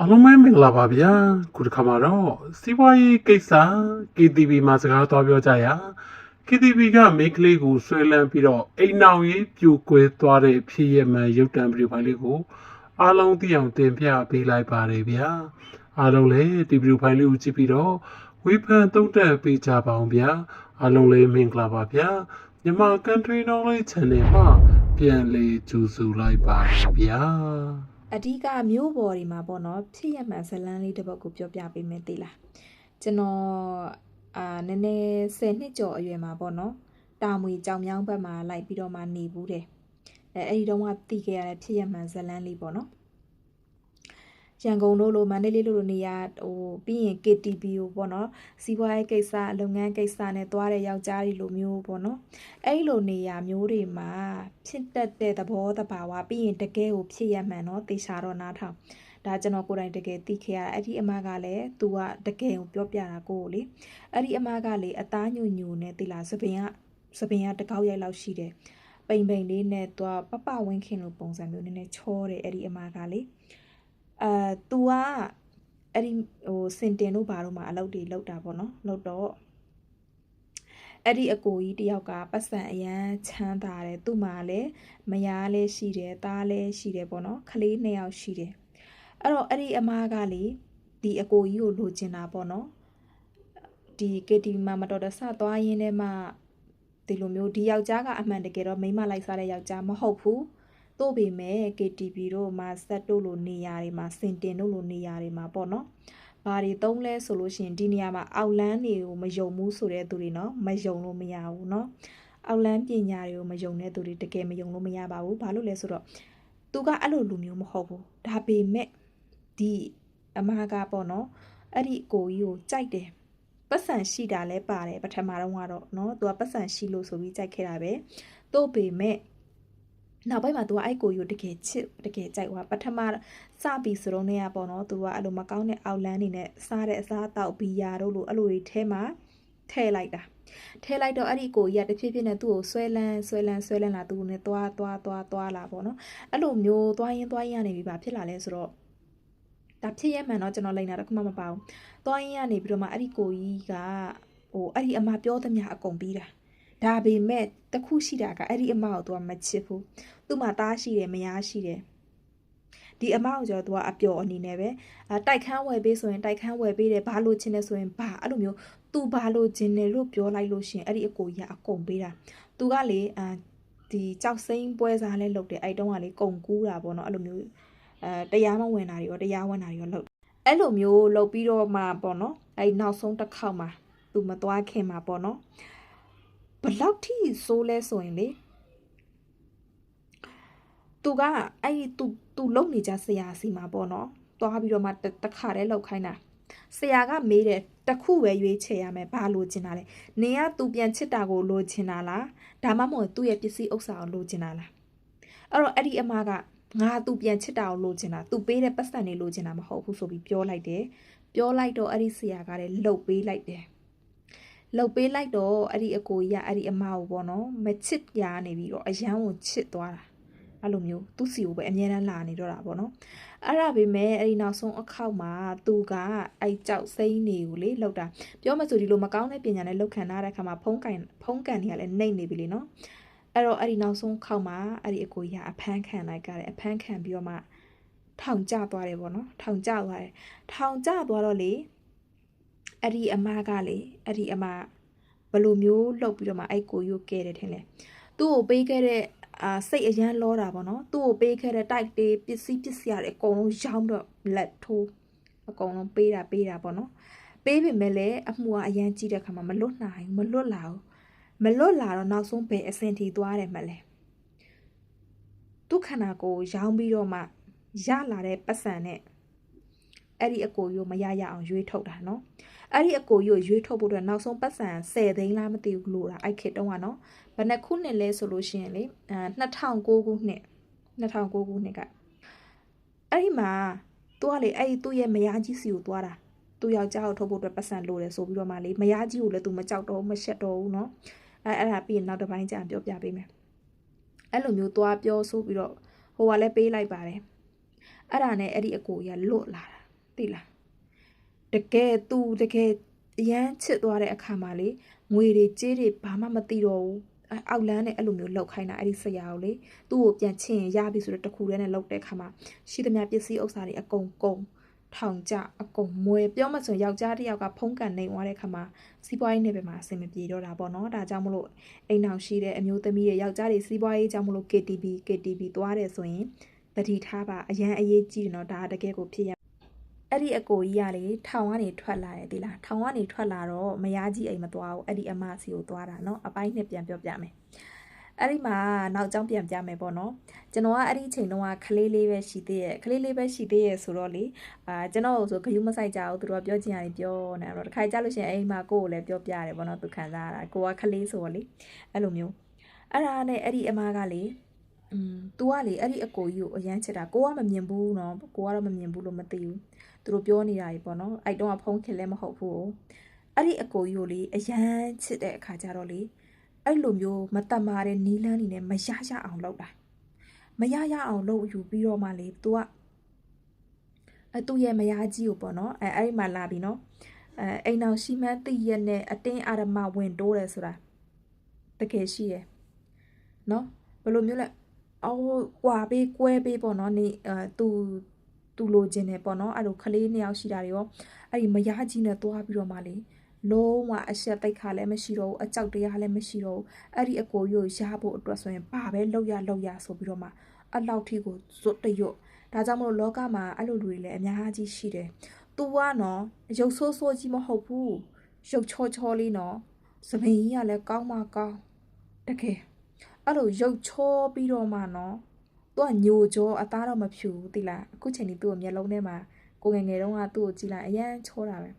အားလုံးပဲမင်္ဂလာပါဗျာခုတစ်ခါမှာတော့စီးပွားရေးကိစ္စ KTV မှာစကားသွားပြောကြရ KTV ကမိန်းကလေးကိုဆွဲလန်းပြီးတော့အိမ်နောက်ရေးပြိုကွဲသွားတဲ့ဖြစ်ရမှန်ရုပ်တံဗီဒီယိုဖိုင်လေးကိုအားလုံးသိအောင်တင်ပြပေးလိုက်ပါတယ်ဗျာအားလုံးလည်းဒီဗီဒီယိုဖိုင်လေးကိုကြည့်ပြီးတော့ဝေဖန်သုံးသပ်ပေးကြပါအောင်ဗျာအားလုံးလည်းမင်္ဂလာပါဗျာမြန်မာ Country Knowledge Channel မှာပြန်လေးကြိုဆိုလိုက်ပါတယ်ဗျာ အဓိကမျိုးပေါ်ဒီမှာပေါ့နော်ဖြစ်ရမှန်ဇလန်းလေးတစ်ပုဒ်ကိုပြောပြပေးမယ်သိလားကျွန်တော်အာနည်းနည်း10နှစ်ကျော်အရွယ်မှာပေါ့နော်တာမွေကြောင်မြောင်းဘက်မှာလိုက်ပြီးတော့မှနေဘူးတယ်အဲအဲ့ဒီတော့ကတည်ခဲ့ရတဲ့ဖြစ်ရမှန်ဇလန်းလေးပေါ့နော် ရန်ကုန်တို့လိုမန္တလေးလိုလိုနေရာဟိုပြီးရင် KTV ကိုပေါ့နော်စီးပွားရေးကိစ္စလုပ်ငန်းကိစ္စနဲ့သွားတဲ့ယောက်ျားတွေလိုမျိုးပေါ့နော်အဲ့လိုနေရာမျိုးတွေမှာဖြစ်တတ်တဲ့သဘောတဘာဝပြီးရင်တကယ်ကိုဖြစ်ရမှန်နော်တေချာတော့နားထောင်ဒါကျွန်တော်ကိုယ်တိုင်တကယ်သိခဲ့ရတာအဲ့ဒီအမကလည်း तू ကတကယ်ကိုပြောပြတာကိုကိုလေအဲ့ဒီအမကလေအသားညူညူနဲ့တိလားသပင်ကသပင်ကတကောက်ရိုက်လောက်ရှိတယ်ပိန်ပိန်လေးနဲ့သွားပပဝင်းခင်လိုပုံစံမျိုးနည်းနည်းချောတယ်အဲ့ဒီအမကလေ အဲ तू ကအဲ့ဒီဟိုစင်တင်တို့ဘာတို့မှာအလုပ်တွေလုပ်တာပေါ့နော်လုပ်တော့အဲ့ဒီအကိုကြီးတယောက်ကပတ်စံအရန်ချမ်းသာတယ်သူ့မှာလည်းမယားလည်းရှိတယ်သားလည်းရှိတယ်ပေါ့နော်ကလေးနှစ်ယောက်ရှိတယ်အဲ့တော့အဲ့ဒီအမကလေဒီအကိုကြီးကိုလိုချင်တာပေါ့နော်ဒီ KTV မှာမတော်တဆသွားရင်းနဲ့မှဒီလိုမျိုးဒီယောက်ျားကအမှန်တကယ်တော့မိန်းမလိုက်စားတဲ့ယောက်ျားမဟုတ်ဘူး တို့ပေမဲ့ KTV တို့မှာစက်တို့လိုနေရာတွေမှာစင်တင်တို့လိုနေရာတွေမှာပေါ့နော်ဘာတွေသုံးလဲဆိုလို့ရှိရင်ဒီနေရာမှာအောက်လန်းတွေကိုမယုံဘူးဆိုတဲ့သူတွေနော်မယုံလို့မရဘူးနော်အောက်လန်းပညာတွေကိုမယုံတဲ့သူတွေတကယ်မယုံလို့မရပါဘူးဘာလို့လဲဆိုတော့သူကအဲ့လိုလူမျိုးမဟုတ်ဘူးဒါပေမဲ့ဒီအမကပေါ့နော်အဲ့ဒီကိုကြီးကိုကြိုက်တယ်ပတ်စံရှိတာလဲပါတယ်ပထမတော့ကတော့เนาะသူကပတ်စံရှိလို့ဆိုပြီးကြိုက်ခဲ့တာပဲတို့ပေမဲ့ နောက်ပိုင်းမှာ तू ကအဲ့ကိုယူတကယ်ချစ်တကယ်ကြိုက်သွားပထမစပြီဆိုတော့ねပေါ့နော် तू ကအဲ့လိုမကောင်းတဲ့အောက်လန်းနေနဲ့စားတဲ့အစားအသောက်ဘီယာတို့လိုအဲ့လိုတွေထဲမှာထည့်လိုက်တာထည့်လိုက်တော့အဲ့ဒီကိုကြီးကတဖြည်းဖြည်းနဲ့သူ့ကိုဆွဲလန်းဆွဲလန်းဆွဲလန်းလာသူနဲ့သွားသွားသွားသွားလာပေါ့နော်အဲ့လိုမျိုးသွားရင်သွားရင်ကနေပြီးပါဖြစ်လာလဲဆိုတော့ဒါဖြစ်ရမှန်တော့ကျွန်တော်လိန်တာတခုမှမပါဘူးသွားရင်ကနေပြီးတော့မှအဲ့ဒီကိုကြီးကဟိုအဲ့ဒီအမပြောသမျှအကုန်ပြီးတာ ဒါပေမဲ့တခုရှိတာကအဲ့ဒီအမကိုသူကမချစ်ဘူးသူ့မှာသားရှိတယ်မယားရှိတယ်ဒီအမကိုကျတော့သူကအပျော်အနေနဲ့ပဲအတိုက်ခန်းဝယ်ပေးဆိုရင်တိုက်ခန်းဝယ်ပေးတယ်ဘာလို့ချင်းလဲဆိုရင်ဘာအဲ့လိုမျိုးသူဘာလို့ချင်းတယ်လို့ပြောလိုက်လို့ရှင်အဲ့ဒီအကိုကြီးကအကုန်ပေးတာသူကလေအာဒီကြောက်စိမ့်ပွဲစားလဲလုပ်တယ်အဲ့တုန်းကလေကုံကူးတာပေါ့နော်အဲ့လိုမျိုးအဲတရားမဝင်တာတွေရောတရားဝင်တာတွေရောလုပ်အဲ့လိုမျိုးလုပ်ပြီးတော့မှပေါ့နော်အဲ့နောက်ဆုံးတစ်ခေါက်မှာသူမသွားခင်မှာပေါ့နော်ဘ လောက်ထိဆိုးလဲဆိုရင်လေသူကအဲ့ဒီသူသူလုံနေကြဆရာစီမှာပေါ့နော်သွားပြီးတော့မှတခါတည်းလောက်ခိုင်းတာဆရာကမေးတယ်တခုပဲရွေးချယ်ရမယ်ဘာလိုချင်တာလဲနင်ကသူပြန်ချစ်တာကိုလိုချင်တာလားဒါမှမဟုတ်သူ့ရဲ့ပစ္စည်းဥစ္စာကိုလိုချင်တာလားအဲ့တော့အဲ့ဒီအမကငါသူပြန်ချစ်တာကိုလိုချင်တာသူပေးတဲ့ပတ်စံတွေလိုချင်တာမဟုတ်ဘူးဆိုပြီးပြောလိုက်တယ်ပြောလိုက်တော့အဲ့ဒီဆရာကလည်းလှုပ်ပေးလိုက်တယ် လှုပ်ပေးလိုက်တော့အဲ့ဒီအကိုကြီးကအဲ့ဒီအမကိုပေါ့နော်မချစ်ရနေပြီးတော့အယမ်းကိုချစ်သွားတာအဲ့လိုမျိုးသူ့စီကိုပဲအမြဲတမ်းလာနေတော့တာပေါ့နော်အဲ့ဒါပေမဲ့အဲ့ဒီနောက်ဆုံးအခေါက်မှာသူကအဲ့ကြောက်စိမ့်နေကိုလေလောက်တာပြောမှဆိုဒီလိုမကောင်းတဲ့ပညာနဲ့လောက်ခံထားတဲ့အခါမှာဖုံးကန်ဖုံးကန်တွေကလည်းနှိမ့်နေပြီလေနော်အဲ့တော့အဲ့ဒီနောက်ဆုံးခေါက်မှာအဲ့ဒီအကိုကြီးကအဖမ်းခံလိုက်ကြတယ်အဖမ်းခံပြီးတော့မှထောင်ကျသွားတယ်ပေါ့နော်ထောင်ကျသွားတယ်ထောင်ကျသွားတော့လေ အဲ့ဒီအမကလေအဲ့ဒီအမဘယ်လိုမျိုးလှုပ်ပြီးတော့မှအဲ့ကိုကြီးကိုကဲတယ်ထင်လဲသူ့ကိုပေးခဲ့တဲ့အာစိတ်အရန်လောတာပေါ့နော်သူ့ကိုပေးခဲ့တဲ့တိုက်တေးပစ္စည်းပစ္စည်းတွေအကုန်လုံးရောင်းတော့လက်ထိုးအကုန်လုံးပေးတာပေးတာပေါ့နော်ပေးပေမဲ့လည်းအမှုကအရန်ကြီးတဲ့ခါမှာမလွတ်နိုင်မလွတ်လာဘူးမလွတ်လာတော့နောက်ဆုံးဘယ်အဆင်ထိသွားတယ်မလဲဒုက္ခနာကိုရောင်းပြီးတော့မှရလာတဲ့ပတ်စံနဲ့အဲ့ဒီအကိုရိုးမရရအောင်ရွေးထုတ်တာနော် အဲ့ဒီအကိုကြီးကိုရွေးထုတ်ဖို့အတွက်နောက်ဆုံးပတ်စံ10သိန်းလားမသိဘူးလို့တာအဲ့ခေတ်တုန်းကနော်ဘယ်နှစ်ခုနှစ်လဲဆိုလို့ရှိရင်လေအဲ2009ခုနှစ်2009ခုနှစ်ကအဲ့ဒီမှာသူကလေအဲ့ဒီသူ့ရဲ့မယားကြီးစီကိုသွားတာသူ့ယောက်ျားကိုထုတ်ဖို့အတွက်ပတ်စံလိုတယ်ဆိုပြီးတော့မှလေမယားကြီးကိုလည်းသူမကြောက်တော့မရှက်တော့ဘူးနော်အဲအဲ့ဒါပြီးရင်နောက်တစ်ပိုင်းကျပြောပြပေးမယ်အဲ့လိုမျိုးသွားပြောဆိုပြီးတော့ဟိုကလည်းပေးလိုက်ပါတယ်အဲ့ဒါနဲ့အဲ့ဒီအကိုကြီးကလွတ်လာတာသိလား တကယ်သူတကယ်အရန်ချစ်သွားတဲ့အခါမှာလေငွေတွေကြေးတွေဘာမှမသိတော့ဘူးအဲအောက်လန်းနဲ့အဲ့လိုမျိုးလောက်ခိုင်းတာအဲ့ဒီဆရာကိုလေသူ့ကိုပြန်ချင်ရင်ရပြီဆိုတော့တခုတည်းနဲ့လောက်တဲ့အခါမှာရှိသမျှပစ္စည်းဥစ္စာတွေအကုန်ကုန်ထောင်ကြအကုန်မွဲပြောမှဆိုရင်ယောက်ျားတစ်ယောက်ကဖုံးကန်နေသွားတဲ့အခါမှာစီးပွားရေးနယ်ပယ်မှာအဆင်မပြေတော့တာပေါ့နော်ဒါကြောင့်မလို့အိမ်အောင်ရှိတဲ့အမျိုးသမီးတွေယောက်ျားတွေစီးပွားရေးကြောင့်မလို့ KTV KTV သွားတယ်ဆိုရင်တတိထားပါအရန်အရေးကြီးတယ်နော်ဒါတကယ်ကိုဖြစ်ရ အဲ့ဒီအကိုကြီးကလေထောင်ကနေထွက်လာတယ်ဒီလားထောင်ကနေထွက်လာတော့မယားကြီးအိမ်မသွားဘူးအဲ့ဒီအမစီကိုသွားတာနော်အပိုင်းနှစ်ပြန်ပြောပြမယ်အဲ့ဒီမှာနောက်ကျောင်းပြန်ပြမယ်ပေါ့နော်ကျွန်တော်ကအဲ့ဒီအချိန်တုန်းကခလေးလေးပဲရှိသေးရဲ့ခလေးလေးပဲရှိသေးရဲ့ဆိုတော့လေအာကျွန်တော်ဆိုဂယုမဆိုင်ကြဘူးသူတို့ကပြောချင်ရတယ်ပြောနေတော့တစ်ခါကြလို့ရှိရင်အိမ်မှာကိုယ့်ကိုလည်းပြောပြတယ်ပေါ့နော်သူခံစားရတာကိုကခလေးဆိုတော့လေအဲ့လိုမျိုးအဲ့ဒါနဲ့အဲ့ဒီအမကလေอืม तू ကလေအဲ့ဒီအကိုကြီးကိုအရန်ချစ်တာကိုကမမြင်ဘူးเนาะကိုကတော့မမြင်ဘူးလို့မသိဘူး သူတို့ပြောနေတာကြီးပေါ့နော်အဲ့တော့ကဖုန်းခင်လည်းမဟုတ်ဘူးအဲ့ဒီအကိုကြီးကိုလေအရန်ချစ်တဲ့အခါကျတော့လေအဲ့လိုမျိုးမတတ်မာတဲ့နီးလန်းနေနဲ့မရရအောင်လုပ်တာမရရအောင်လုပ်ယူပြီးတော့မှလေ तू ကအဲ့သူ့ရဲ့မယားကြီးကိုပေါ့နော်အဲ့အဲ့ဒီမှာလာပြီနော်အဲအိမ်အောင်ရှိမှန်းသိရက်နဲ့အတင်းအာရမဝင်တိုးတယ်ဆိုတာတကယ်ရှိရယ်နော်ဘယ်လိုမျိုးလဲအော်ကွာပေးကွဲပေးပေါ့နော်နေအဲသူ သူလိုချင်တယ်ပေါ့နော်အဲ့လိုကလေးနှစ်ယောက်ရှိတာတွေရောအဲ့ဒီမယားကြီးနဲ့တွားပြီးတော့မှလေလုံးဝအဆက်တိတ်ခါလည်းမရှိတော့ဘူးအကြောက်တရားလည်းမရှိတော့ဘူးအဲ့ဒီအကိုကြီးကိုရဖို့အတွက်ဆိုရင်ဘာပဲလောက်ရလောက်ရဆိုပြီးတော့မှအလောက်ထိကိုဇွတ်တရွတ်ဒါကြောင့်မလို့လောကမှာအဲ့လိုလူတွေလည်းအများကြီးရှိတယ်။ तू ကနော်ရုပ်ဆိုးဆိုးကြီးမဟုတ်ဘူး။ရုပ်ချောချောလေးနော်။သပင်ကြီးကလည်းကောင်းမှကောင်း။တကယ်အဲ့လိုရုပ်ချောပြီးတော့မှနော်။ तू ကညိုကြောအသားတော့မဖြူဘူးတိလား။အခုချိန်นี้ तू ကိုမျက်လုံးထဲမှာကိုငယ်ငယ်တုန်းကသူ့ကိုကြည့်လိုက်အရန်ချောတာပဲ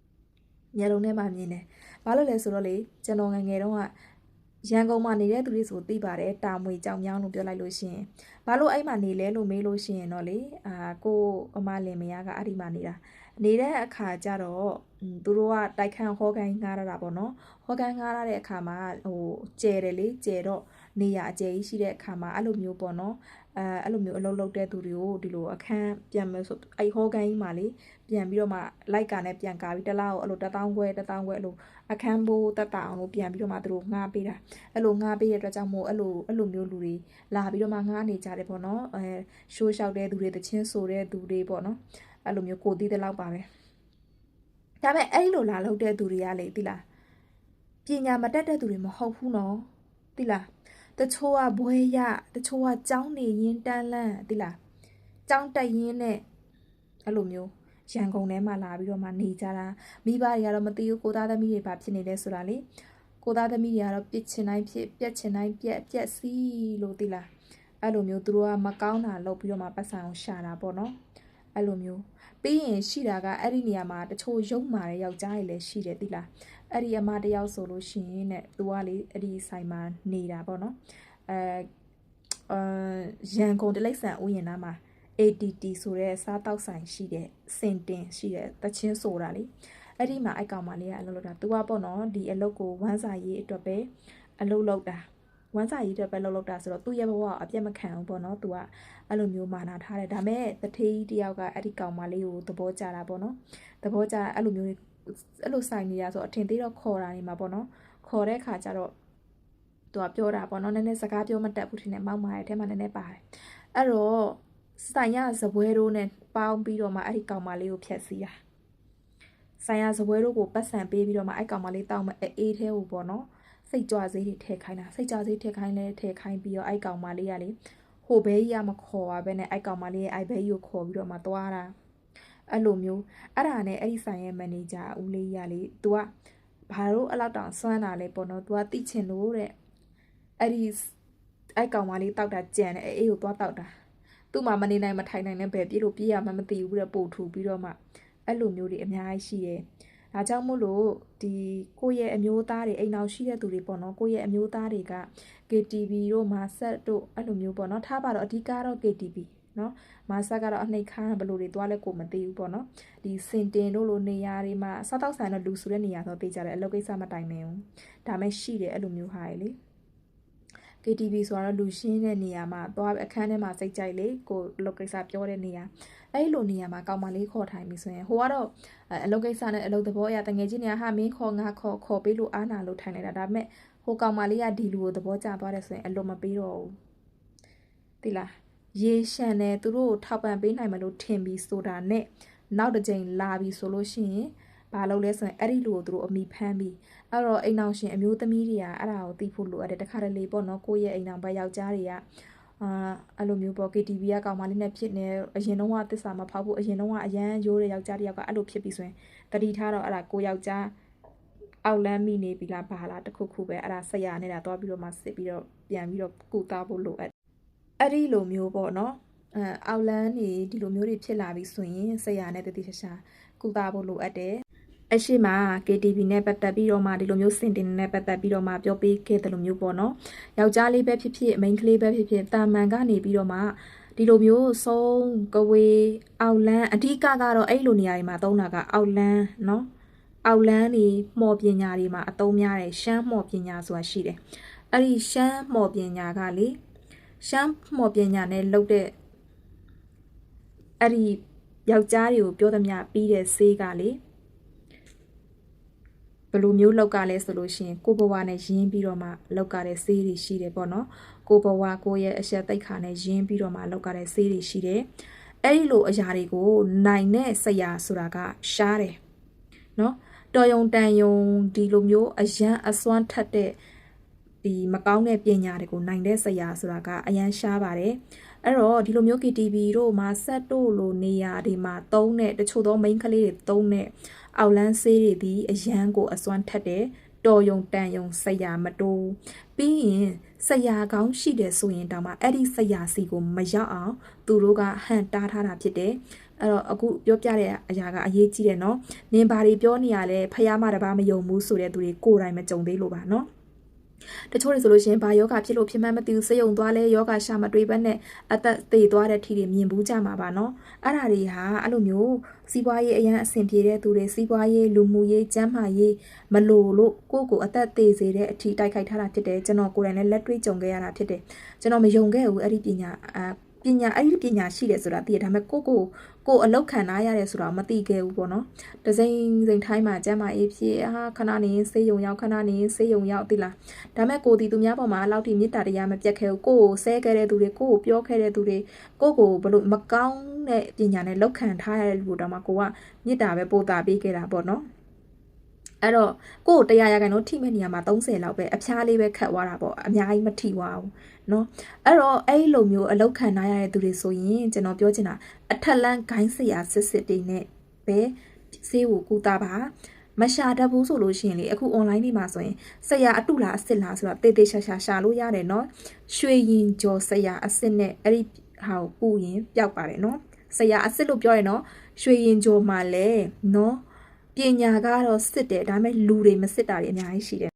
။မျက်လုံးထဲမှာမြင်တယ်။ဘာလို့လဲဆိုတော့လေကျွန်တော်ငယ်ငယ်တုန်းကရန်ကုန်မှာနေတဲ့သူတွေဆိုသိပါတယ်တာမွေကြောင်မြောင်းလို့ပြောလိုက်လို့ရှိရင်ဘာလို့အဲ့မှာနေလဲလို့မေးလို့ရှိရင်တော့လေအာကိုအမလင်မယားကအဲ့ဒီမှာနေတာနေတဲ့အခါကျတော့သူတို့ကတိုက်ခန့်ဟောကိုင်းငားရတာပေါ့နော်ဟောကိုင်းငားရတဲ့အခါမှာဟိုကျဲတယ်လေကျဲတော့ နေရအကျဲကြီးရှိတဲ့အခါမှာအဲ့လိုမျိုးပေါ့နော်အဲအဲ့လိုမျိုးအလုပ်လုပ်တဲ့သူတွေကိုဒီလိုအခန်းပြန်မယ်ဆိုအဲ့ဟောကိုင်းကြီးမှာလေပြန်ပြီးတော့မှလိုက်ကာနဲ့ပြန်ကာပြီးတစ်လောက်အဲ့လိုတစ်တောင်းခွဲတစ်တောင်းခွဲအဲ့လိုအခန်းဘိုးတက်တာအောင်လို့ပြန်ပြီးတော့မှသူတို့ငှားပေးတာအဲ့လိုငှားပေးရတဲ့အတွက်ကြောင့်မို့အဲ့လိုအဲ့လိုမျိုးလူတွေလာပြီးတော့မှငှားနေကြတယ်ပေါ့နော်အဲရှိုးလျှောက်တဲ့သူတွေတချင်းဆိုတဲ့သူတွေပေါ့နော်အဲ့လိုမျိုးကိုတီးတဲ့လောက်ပါပဲဒါပေမဲ့အဲ့လိုလာလောက်တဲ့သူတွေကလေတိလားပညာမတတ်တဲ့သူတွေမဟုတ်ဘူးနော်တိလား တချို့ကဘွဲရတချို့ကကြောင်းနေရင်တန်းလန့်တိလားကြောင်းတက်ရင်နဲ့အဲ့လိုမျိုးရန်ကုန်ထဲမှာလာပြီးတော့မှနေကြတာမိဘတွေကတော့မသိဘူးကိုသားသမီးတွေဘာဖြစ်နေလဲဆိုတာလေကိုသားသမီးတွေကတော့ပြစ်ချင်တိုင်းဖြစ်ပြက်ချင်တိုင်းပြက်ပြက်စီးလို့သိလားအဲ့လိုမျိုးသူတို့ကမကောင်းတာလုပ်ပြီးတော့မှပတ်စံအောင်ရှာတာပေါ့နော်အဲ့လိုမျိုးပြီးရင်ရှိတာကအဲ့ဒီနေရာမှာတချို့ရုံမာတဲ့ယောက်ျားတွေလည်းရှိတယ်သိလား အဲ့ဒီအမတယောက်ဆိုလို့ရှိရင်တဲ့သူကလေအဲ့ဒီဆိုင်မှာနေတာပေါ့နော်အဲအာရန်ကုန်တလိပ်ဆန်ဥယျာဉ်နားမှာ ATT ဆိုတဲ့စားတောက်ဆိုင်ရှိတဲ့စင်တင်ရှိတဲ့တချင်းဆိုတာလေအဲ့ဒီမှာအိုက်ကောင်မလေးကအလုပ်လုပ်တာသူကပေါ့နော်ဒီအလုပ်ကိုဝမ်းစာရေးအတွက်ပဲအလုပ်လုပ်တာဝမ်းစာရေးအတွက်ပဲလုပ်လုပ်တာဆိုတော့သူ့ရဲ့ဘဝအပြတ်မခံဘူးပေါ့နော်သူကအဲ့လိုမျိုးမာနာထားတယ်ဒါမဲ့တထေးကြီးတယောက်ကအဲ့ဒီကောင်မလေးကိုသဘောကျတာပေါ့နော်သဘောကျအဲ့လိုမျိုး အဲ့လိုဆိုင်နေတာဆိုအထင်သေးတော့ခေါ်တာနေမှာပေါ့နော်ခေါ်တဲ့ခါကျတော့သူကပြောတာပေါ့နော်နည်းနည်းစကားပြောမတတ်ဘူးထင်တယ်မောက်မာရဲ့အဲထဲမှာနည်းနည်းပါတယ်အဲ့တော့ဆိုင်ရဇပွဲတို့နဲ့ပေါင်းပြီးတော့မှအဲ့ဒီကောင်မလေးကိုဖျက်ဆီးတာဆိုင်ရဇပွဲတို့ကိုပတ်စံပေးပြီးတော့မှအဲ့ကောင်မလေးတောက်မအေးသေးဘူးပေါ့နော်စိတ်ကြွစေးတွေထည့်ခိုင်းတာစိတ်ကြွစေးထည့်ခိုင်းလဲထည့်ခိုင်းပြီးတော့အဲ့ကောင်မလေးကလေဟိုဘဲကြီးကမခေါ်ပါပဲနဲ့အဲ့ကောင်မလေးရဲ့အဲ့ဘဲကြီးကိုခေါ်ပြီးတော့မှသွားတာ အဲ့လိုမျိုးအဲ့ဒါနဲ့အဲ့ဒီဆိုင်ရဲ့မန်နေဂျာဦးလေးကြီးကလေ तू ကဘာလို့အဲ့လောက်တောင်စွမ်းတာလဲပေါ့နော် तू ကတိချင်လို့တဲ့အဲ့ဒီအဲ့ကောင်မလေးတောက်တာကြံတယ်အေးကိုသွားတောက်တာသူ့မှာမနေနိုင်မထိုင်နိုင်နဲ့ဘယ်ပြေးလို့ပြေးရမှမသိဘူးတဲ့ပို့ထူပြီးတော့မှအဲ့လိုမျိုးတွေအများကြီးရှိတယ်။ဒါကြောင့်မို့လို့ဒီကိုယ့်ရဲ့အမျိုးသားတွေအိမ်အောင်ရှိတဲ့သူတွေပေါ့နော်ကိုယ့်ရဲ့အမျိုးသားတွေက KTV တို့မာဆက်တို့အဲ့လိုမျိုးပေါ့နော်ထားပါတော့အဓိကတော့ KTV နော်မာဆက်ကတော့အနှိတ်ခမ်းဘလို့တွေသွားလဲကိုမသိဘူးပေါ့နော်ဒီစင်တင်တို့လိုနေရာတွေမှာစားတောက်ဆိုင်တော့လူဆိုတဲ့နေရာဆိုသိကြတယ်အလုပ်ကိစ္စမတိုင်နေဘူးဒါမဲ့ရှိတယ်အဲ့လိုမျိုးဟာလေ KTV ဆိုတော့လူရှင်းတဲ့နေရာမှာသွားအခန်းထဲမှာစိတ်ကြိုက်လေကိုလောကိစ္စပြောတဲ့နေရာအဲ့လိုနေရာမှာကောင်မလေးခေါ်ထိုင်ပြီဆိုရင်ဟိုကတော့အဲအလုပ်ကိစ္စနဲ့အလုပ်သဘောအရတငယ်ချင်းတွေကဟာမင်းခေါ်ငါခေါ်ခေါ်ပေးလို့အားနာလို့ထိုင်နေတာဒါပေမဲ့ဟိုကောင်မလေးကဒီလူကိုသဘောကျသွားတယ်ဆိုရင်အလိုမပေးတော့ဘူးသိလား ရေရှန်တယ်သူတို့ကိုထောက်ပံ့ပေးနိုင်မလို့ထင်ပြီးဆိုတာနဲ့နောက်တစ်ကြိမ်လာပြီဆိုလို့ရှိရင်ဘာလုပ်လဲဆိုရင်အဲ့ဒီလူကိုသူတို့အမိဖမ်းပြီးအဲ့တော့အိမ်အောင်ရှင်အမျိုးသမီးတွေကအဲ့ဒါကိုသိဖို့လိုအပ်တယ်တခါတလေပေါ့နော်ကိုယ့်ရဲ့အိမ်အောင်ဘက်ယောက်ျားတွေကအာအဲ့လိုမျိုးပေါ့ KTV ကကောင်မလေးနဲ့ဖြစ်နေအရင်တော့ကတစ္ဆာမဖောက်ဖို့အရင်တော့ကအရန်ရိုးတဲ့ယောက်ျားတစ်ယောက်ကအဲ့လိုဖြစ်ပြီးဆိုရင်တတိထားတော့အဲ့ဒါကိုယောက်ျားအောက်လမ်းမိနေပြီလားဘာလားတခုခုပဲအဲ့ဒါဆက်ရနေတာသွားပြီးတော့မှစစ်ပြီးတော့ပြန်ပြီးတော့ကုသဖို့လိုအပ် အဲ့ဒီလိုမျိုးပေါ့နော်အဲအောက်လမ်းနေဒီလိုမျိုးတွေဖြစ်လာပြီဆိုရင်ဆက်ရနဲ့တတိချာချာကုသဖို့လိုအပ်တယ်အရှိမ KTV နဲ့ပတ်သက်ပြီးတော့မှဒီလိုမျိုးစင်တင်နဲ့ပတ်သက်ပြီးတော့မှပြောပေးခဲ့တယ်လို့မျိုးပေါ့နော်။ယောက်ျားလေးပဲဖြစ်ဖြစ်မိန်းကလေးပဲဖြစ်ဖြစ်တာမန်ကနေပြီးတော့မှဒီလိုမျိုးဆုံးကဝေးအောက်လန်းအဓိကကတော့အဲ့လိုနေရာတွေမှာသုံးတာကအောက်လန်းနော်။အောက်လန်းနေမှော်ပညာတွေမှာအသုံးများတယ်ရှမ်းမှော်ပညာဆိုတာရှိတယ်။အဲ့ဒီရှမ်းမှော်ပညာကလေ ရှမ်းမှော်ပညာနဲ့လုပ်တဲ့အဲ့ဒီယောက်ျားတွေကိုပြောသမျှပြီးတဲ့ဆေးကလေဘယ်လိုမျိုးလောက်ကလဲဆိုလို့ရှိရင်ကိုဘဝနဲ့ရင်းပြီးတော့မှလောက်ကတဲ့ဆေးတွေရှိတယ်ပေါ့နော်ကိုဘဝကိုရဲ့အဆက်တိတ်ခါနဲ့ရင်းပြီးတော့မှလောက်ကတဲ့ဆေးတွေရှိတယ်အဲ့ဒီလိုအရာတွေကိုနိုင်တဲ့ဆရာဆိုတာကရှားတယ်နော်တော်ယုံတန်ယုံဒီလိုမျိုးအရန်အစွမ်းထက်တဲ့ ဒီမကောင်းတဲ့ပညာတွေကိုနိုင်တဲ့ဆရာဆိုတာကအရန်ရှားပါတယ်အဲ့တော့ဒီလိုမျိုး KTV တို့မှာဆက်တို့လိုနေရာတွေမှာသုံးတဲ့တချို့သော main ကလေးတွေသုံးတဲ့အောက်လန်းဆေးတွေဒီအရန်ကိုအစွမ်းထက်တယ်တော်ယုံတန်ယုံဆရာမတိုးပြီးရင်ဆရာကောင်းရှိတယ်ဆိုရင်တောင်မှအဲ့ဒီဆရာစီကိုမရောက်အောင်သူတို့ကဟန်တားထားတာဖြစ်တယ်အဲ့တော့အခုပြောပြတဲ့အရာကအရေးကြီးတယ်နော်နင်ဘာတွေပြောနေရလဲဖះမတပါမယုံဘူးဆိုတဲ့သူတွေကိုယ်တိုင်မကြုံသေးလို့ပါနော် တချို့တွေဆိုလို့ရှိရင်ဘာယောဂဖြစ်လို့ဖြစ်မှန်းမသိဘူးစိတ်ယုံသွားလဲယောဂရှာမတွေးဘဲနဲ့အသက်သေသွားတဲ့ထီတွေမြင်ဘူးကြမှာပါနော်အဲ့ဒါတွေဟာအဲ့လိုမျိုးစီးပွားရေးအရန်အဆင်ပြေတဲ့သူတွေစီးပွားရေးလူမှုရေးကျန်းမာရေးမလိုလို့ကိုယ့်ကိုအသက်သေစေတဲ့အထီတိုက်ခိုက်ထားတာဖြစ်တယ်ကျွန်တော်ကိုယ်တိုင်လည်းလက်တွေ့ကြုံခဲ့ရတာဖြစ်တယ်ကျွန်တော်မယုံခဲ့ဘူးအဲ့ဒီပညာအာ ပညာအဲ့ဒီပညာရှိတယ်ဆိုတာသိရဒါပေမဲ့ကိုယ့်ကိုယ်ကိုယ်အလောက်ခံထားရတယ်ဆိုတာမသိခဲ့ဘူးပေါ့နော်။ဒစိမ့်စိမ့်ထိုင်းမှာကျမ်းမာရေးဖြစ်အာခဏနေဆေးရုံရောက်ခဏနေဆေးရုံရောက်သိလား။ဒါပေမဲ့ကိုယ်ဒီသူများပေါ်မှာအလောက်ထိမေတ္တာတရားမပြတ်ခဲ့ဘူး။ကိုယ့်ကိုဆဲခဲ့တဲ့သူတွေကိုယ့်ကိုပြောခဲ့တဲ့သူတွေကိုယ့်ကိုဘလို့မကောင်းတဲ့ပညာနဲ့လောက်ခံထားရတဲ့လူတို့တော့မှကိုကမေတ္တာပဲပို့တာပေးခဲ့တာပေါ့နော်။ အဲ့တော့ကိုယ်တရားရကန်တော့ထိမဲ့နေရာမှာ30လောက်ပဲအဖျားလေးပဲခတ်သွားတာပေါ့အများကြီးမထိသွားဘူးเนาะအဲ့တော့အဲ့လိုမျိုးအလောက်ခံထားရတဲ့သူတွေဆိုရင်ကျွန်တော်ပြောချင်တာအထက်လန်းဂိုင်းဆရာစစ်စစ်တွေနဲ့ပဲဆေးကိုကူတာပါမရှာတတ်ဘူးဆိုလို့ရှိရင်လေအခု online နေမှာဆိုရင်ဆရာအတုလားအစ်စ်လားဆိုတော့တေးသေးရှာရှာရှာလို့ရတယ်เนาะရွှေရင်ကျော်ဆရာအစ်စ်နဲ့အဲ့ဒီဟာကိုပူရင်ပျောက်ပါတယ်เนาะဆရာအစ်စ်လို့ပြောရင်เนาะရွှေရင်ကျော်မှာလဲเนาะ ပညာကတော့စစ်တယ်ဒါပေမဲ့လူတွေမစစ်တာတွေအများကြီးရှိတယ်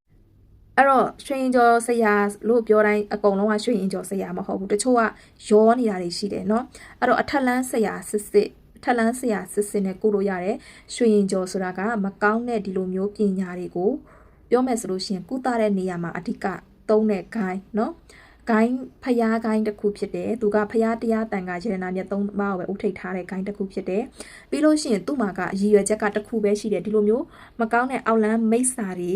အဲ့တော့ရွှေရင်ကျော်ဆရာလို့ပြောတိုင်းအကုန်လုံးကရွှေရင်ကျော်ဆရာမဟုတ်ဘူးတချို့ကရောနေတာတွေရှိတယ်เนาะအဲ့တော့အထက်လန်းဆရာစစ်စစ်အထက်လန်းဆရာစစ်စစ်နဲ့ကိုလို့ရတယ်ရွှေရင်ကျော်ဆိုတာကမကောင်းတဲ့ဒီလိုမျိုးပညာတွေကိုပြောမယ်ဆိုလို့ရှိရင်ကုသတဲ့နေရာမှာအဓိကသုံးတဲ့ gain เนาะ ဂိုင်းဖျားဂိုင်းတစ်ခုဖြစ်တယ်သူကဖျားတရားတန်ခါရတနာမြတ်သုံးပါးကိုပဲဥထိတ်ထားတဲ့ဂိုင်းတစ်ခုဖြစ်တယ်ပြီးလို့ရှိရင်သူ့မှာကအရည်ရွယ်ချက်ကတစ်ခုပဲရှိတယ်ဒီလိုမျိုးမကောင်းတဲ့အောက်လန်းမိတ်စာတွေ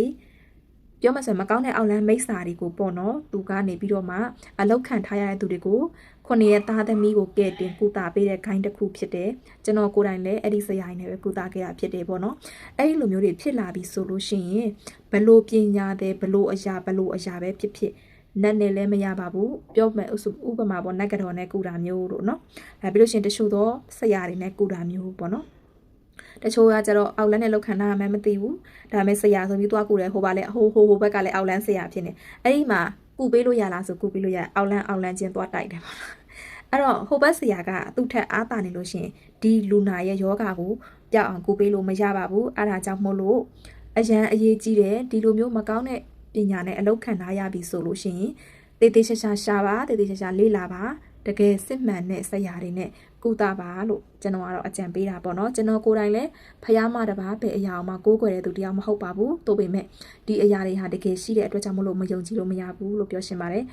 ပြောမှဆိုရင်မကောင်းတဲ့အောက်လန်းမိတ်စာတွေကိုပေါ့နော်သူကနေပြီးတော့မှအလောက်ခံထားရတဲ့သူတွေကိုခုနှစ်ရက်သားသမီးကိုကဲ့တင်ကုသပေးတဲ့ဂိုင်းတစ်ခုဖြစ်တယ်ကျွန်တော်ကိုယ်တိုင်လည်းအဲ့ဒီဆရာကြီးနဲ့ပဲကုသခဲ့တာဖြစ်တယ်ပေါ့နော်အဲ့ဒီလိုမျိုးတွေဖြစ်လာပြီဆိုလို့ရှိရင်ဘလို့ပညာတဲ့ဘလို့အရာဘလို့အရာပဲဖြစ်ဖြစ် နက်နဲ့လည်းမရပါဘူးပြောမယ်ဥပမာပေါ့နက်ကတော့နဲ့ကူတာမျိုးတို့เนาะအဲပြီးလို့ရှိရင်တချို့သောဆရာတွေနဲ့ကူတာမျိုးပေါ့နော်တချို့ကကျတော့အောက်လန်းနဲ့လောက်ခံတာမှမသိဘူးဒါပေမဲ့ဆရာဆိုပြီးသွားကူတယ်ဟိုပါလေဟိုဟိုဟိုဘက်ကလည်းအောက်လန်းဆရာဖြစ်နေအဲ့ဒီမှာကူပေးလို့ရလားဆိုကူပေးလို့ရအောက်လန်းအောက်လန်းချင်းသွားတိုက်တယ်ပေါ့နော်အဲ့တော့ဟိုဘက်ဆရာကသူ့ထက်အားတာနေလို့ရှိရင်ဒီလူနာရဲ့ယောဂါကိုပြောက်အောင်ကူပေးလို့မရပါဘူးအဲ့ဒါကြောင့်မို့လို့အရန်အရေးကြီးတယ်ဒီလိုမျိုးမကောင်းတဲ့ ပညာနဲ့အလောက်ခံထားရပြီဆိုလို့ရှိရင်တေးသေးချာချာရှာပါတေးသေးချာချာလေးလာပါတကယ်စစ်မှန်တဲ့ဆရာတွေနဲ့ကုသပါလို့ကျွန်တော်ကတော့အကြံပေးတာပေါ့နော်ကျွန်တော်ကိုယ်တိုင်လည်းဖျားမတပါပဲအရာအောင်မှကိုးကွယ်တဲ့သူတရားမဟုတ်ပါဘူးတို့ပေမဲ့ဒီအရာတွေဟာတကယ်ရှိတဲ့အတွက်ကြောင့်မလို့မယုံကြည်လို့မရဘူးလို့ပြောရှင်ပါတယ်